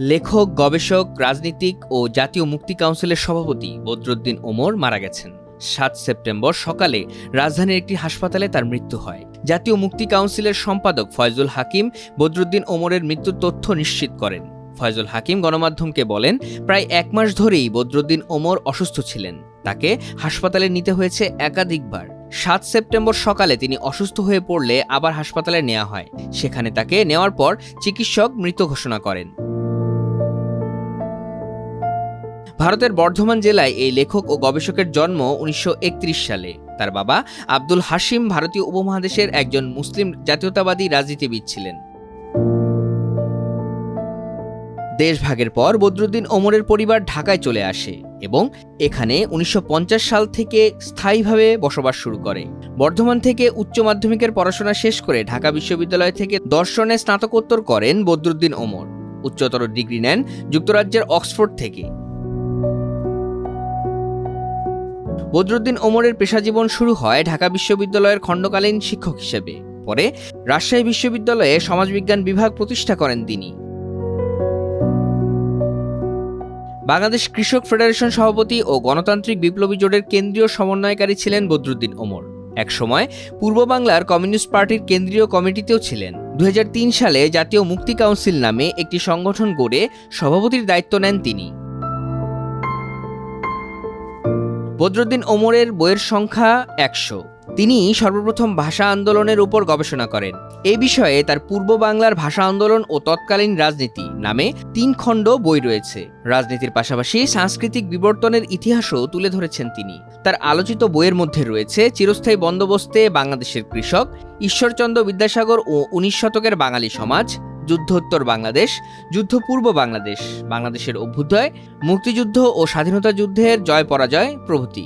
লেখক, গবেষক, রাজনীতিক ও জাতীয় মুক্তি কাউন্সিলের সভাপতি বদরুদ্দিন ওমর মারা গেছেন। সাত সেপ্টেম্বর সকালে রাজধানীর একটি হাসপাতালে তার মৃত্যু হয়। জাতীয় মুক্তি কাউন্সিলের সম্পাদক ফয়জুল হাকিম বদরুদ্দিন ওমরের মৃত্যুর তথ্য নিশ্চিত করেন। ফয়জুল হাকিম গণমাধ্যমকে বলেন, প্রায় এক মাস ধরেই বদরুদ্দিন ওমর অসুস্থ ছিলেন। তাকে হাসপাতালে নিতে হয়েছে একাধিকবার। সাত সেপ্টেম্বর সকালে তিনি অসুস্থ হয়ে পড়লে আবার হাসপাতালে নেওয়া হয়। সেখানে তাকে নেওয়ার পর চিকিৎসক মৃত ঘোষণা করেন। ভারতের বর্ধমান জেলায় এই লেখক ও গবেষকের জন্ম উনিশশো একত্রিশ সালে। তার বাবা আব্দুল হাশিম ভারতীয় উপমহাদেশের একজন মুসলিম জাতীয়তাবাদী রাজনীতিবিদ ছিলেন। দেশভাগের পর বদরুদ্দিন ওমরের পরিবার ঢাকায় চলে আসে এবং এখানে উনিশশো পঞ্চাশ সাল থেকে স্থায়ীভাবে বসবাস শুরু করে। বর্ধমান থেকে উচ্চ মাধ্যমিকের পড়াশোনা শেষ করে ঢাকা বিশ্ববিদ্যালয় থেকে দর্শনে স্নাতকোত্তর করেন বদরুদ্দিন ওমর। উচ্চতর ডিগ্রি নেন যুক্তরাজ্যের অক্সফোর্ড থেকে। বদরুদ্দিন ওমরের পেশাজীবন শুরু হয় ঢাকা বিশ্ববিদ্যালয়ের খণ্ডকালীন শিক্ষক হিসেবে। পরে রাজশাহী বিশ্ববিদ্যালয়ে সমাজবিজ্ঞান বিভাগ প্রতিষ্ঠা করেন তিনি। বাংলাদেশ কৃষক ফেডারেশন সভাপতি ও গণতান্ত্রিক বিপ্লবী জোটের কেন্দ্রীয় সমন্বয়কারী ছিলেন বদরুদ্দিন ওমর। একসময় পূর্ব বাংলার কমিউনিস্ট পার্টির কেন্দ্রীয় কমিটিতেও ছিলেন। দু হাজার তিন সালে জাতীয় মুক্তি কাউন্সিল নামে একটি সংগঠন গড়ে সভাপতির দায়িত্ব নেন তিনি। বদরুদ্দিন ওমরের বইয়ের সংখ্যা একশো। তিনি সর্বপ্রথম ভাষা আন্দোলনের উপর গবেষণা করেন। এ বিষয়ে তার পূর্ব বাংলার ভাষা আন্দোলন ও তৎকালীন রাজনীতি নামে তিন খণ্ড বই রয়েছে। রাজনীতির পাশাপাশি সাংস্কৃতিক বিবর্তনের ইতিহাসও তুলে ধরেছেন তিনি। তার আলোচিত বইয়ের মধ্যে রয়েছে চিরস্থায়ী বন্দোবস্তে বাংলাদেশের কৃষক, ঈশ্বরচন্দ্র বিদ্যাসাগর ও উনিশ শতকের বাঙালি সমাজ যুদ্ধোত্তর বাংলাদেশ যুদ্ধপূর্ব বাংলাদেশ বাংলাদেশের অভ্যুদয় মুক্তিযুদ্ধ ও স্বাধীনতা যুদ্ধের জয় পরাজয় প্রভৃতি।